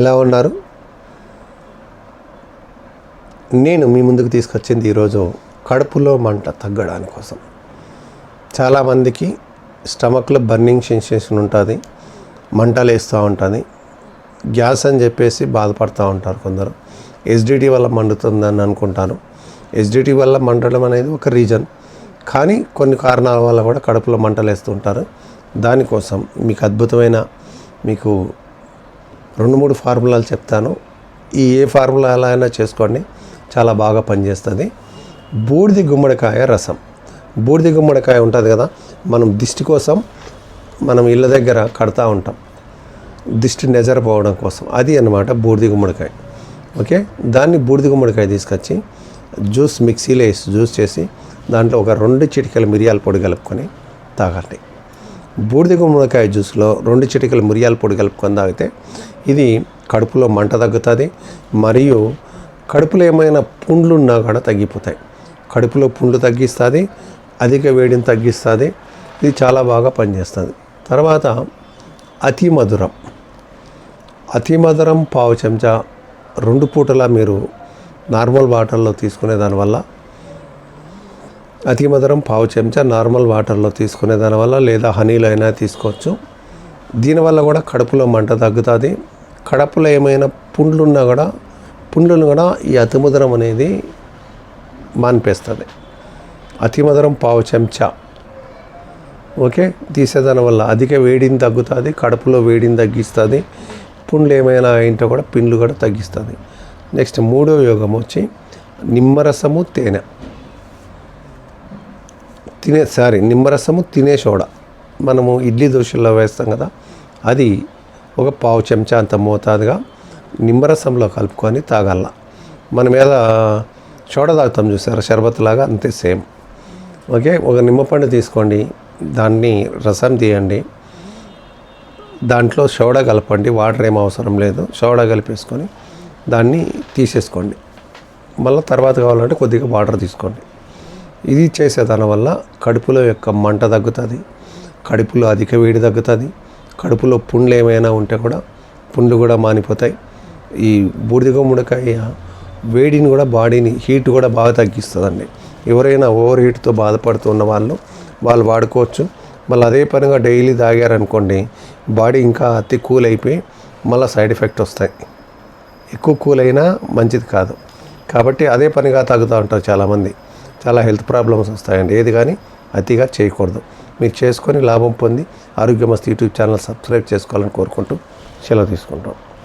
ఎలా ఉన్నారు? నేను మీ ముందుకు తీసుకొచ్చింది ఈరోజు కడుపులో మంట తగ్గడానికి కోసం చాలామందికి స్టమక్లో బర్నింగ్ సెన్సేషన్ ఉంటుంది మంటలు వేస్తూ ఉంటుంది గ్యాస్ అని చెప్పేసి బాధపడుతూ ఉంటారు కొందరు. ఎస్డిటీ వల్ల మండుతుందని అనుకుంటాను. ఎస్డిటీ వల్ల మండడం అనేది ఒక రీజన్. కానీ కొన్ని కారణాల వల్ల కూడా కడుపులో మంటలు వేస్తుంటారు దానికోసం మీకు అద్భుతమైన మీకు రెండు మూడు ఫార్ములాలు చెప్తాను. ఈ ఏ ఫార్ములా ఎలా అయినా చేసుకోండి. చాలా బాగా పనిచేస్తుంది. బూడిది గుమ్మడికాయ రసం. బూడిది గుమ్మడికాయ ఉంటుంది కదా మనం దిష్టి కోసం మనం ఇళ్ళ దగ్గర కడతా ఉంటాం. దిష్టి నెజరపోవడం కోసం. అది అన్నమాట బూడిది గుమ్మడికాయ. ఓకే? దాన్ని బూడిది గుమ్మడికాయ తీసుకొచ్చి జ్యూస్ మిక్సీలో వేసి జ్యూస్ చేసి దాంట్లో ఒక రెండు చిటికల మిరియాల పొడి కలుపుకొని తాగండి. బూడిద గుమ్మడికాయ జ్యూస్లో రెండు చిటికల మిరియాల పొడి కలుపుకొని తాగితే ఇది కడుపులో మంట తగ్గుతుంది మరియు కడుపులో ఏమైనా పుండ్లు ఉన్నా కూడా తగ్గిపోతాయి. కడుపులో పుండ్లు తగ్గిస్తుంది అధిక వేడిని తగ్గిస్తుంది ఇది చాలా బాగా పనిచేస్తుంది. తర్వాత అతి మధురం. అతి మధురం పావు చెంచా రెండు పూటలా మీరు నార్మల్ వాటర్లో తీసుకునే దానివల్ల అతి మధురం పావు చెంచా నార్మల్ వాటర్లో తీసుకునే దానివల్ల లేదా హనీలో అయినా తీసుకోవచ్చు. దీనివల్ల కూడా కడుపులో మంట తగ్గుతుంది. కడుపులో ఏమైనా పుండ్లు ఉన్నా కూడా పుండ్లను కూడా ఈ అతి మధురం అనేది మాన్పేస్తుంది. అతి మధురం పావు చెంచా. ఓకే? తీసేదాని వల్ల అధిక వేడిని తగ్గుతుంది కడుపులో వేడిని తగ్గిస్తుంది పుండ్లు ఏమైనా అయింటే కూడా పిండ్లు కూడా తగ్గిస్తుంది. నెక్స్ట్ మూడో యోగం వచ్చి నిమ్మరసము తేనె. తినే సారీ నిమ్మరసము తినే సోడా. మనము ఇడ్లీ దోశల్లో వేస్తాం కదా అది ఒక పావు చెంచా అంత మోతాదుగా నిమ్మరసంలో కలుపుకొని తాగల మన మీద సోడా తాగుతాం చూసారా? షర్బత్ లాగా అంతే సేమ్. ఓకే ఒక నిమ్మపండు తీసుకోండి దాన్ని రసం తీయండి. దాంట్లో సోడా కలపండి వాటర్ ఏం అవసరం లేదు సోడా కలిపేసుకొని దాన్ని తీసేసుకోండి. మళ్ళీ తర్వాత కావాలంటే కొద్దిగా వాటర్ తీసుకోండి. ఇది చేసే వల్ల కడుపులో యొక్క మంట తగ్గుతుంది కడుపులో అధిక వేడి తగ్గుతుంది కడుపులో పుండ్లు ఏమైనా ఉంటే కూడా పుండ్లు కూడా మానిపోతాయి. ఈ బూడిద గుమ్మడికాయ వేడిని కూడా బాడీని హీట్ కూడా బాగా తగ్గిస్తుందండి. ఎవరైనా ఓవర్ హీట్తో బాధపడుతున్న వాళ్ళు వాళ్ళు వాడుకోవచ్చు. మళ్ళీ అదే పనిగా డైలీ తాగారనుకోండి బాడీ ఇంకా అతి కూల్ అయిపోయి మళ్ళీ సైడ్ ఎఫెక్ట్ వస్తాయి. ఎక్కువ కూల్ అయినా మంచిది కాదు. కాబట్టి అదే పనిగా తాగుతూ ఉంటారు చాలామంది. చాలా హెల్త్ ప్రాబ్లమ్స్ వస్తాయండి. ఏది కానీ అతిగా చేయకూడదు. మీరు చేసుకొని లాభం పొంది ఆరోగ్యమస్తు యూట్యూబ్ ఛానల్ సబ్స్క్రైబ్ చేసుకోవాలని కోరుకుంటూ సెలవు తీసుకుంటాం.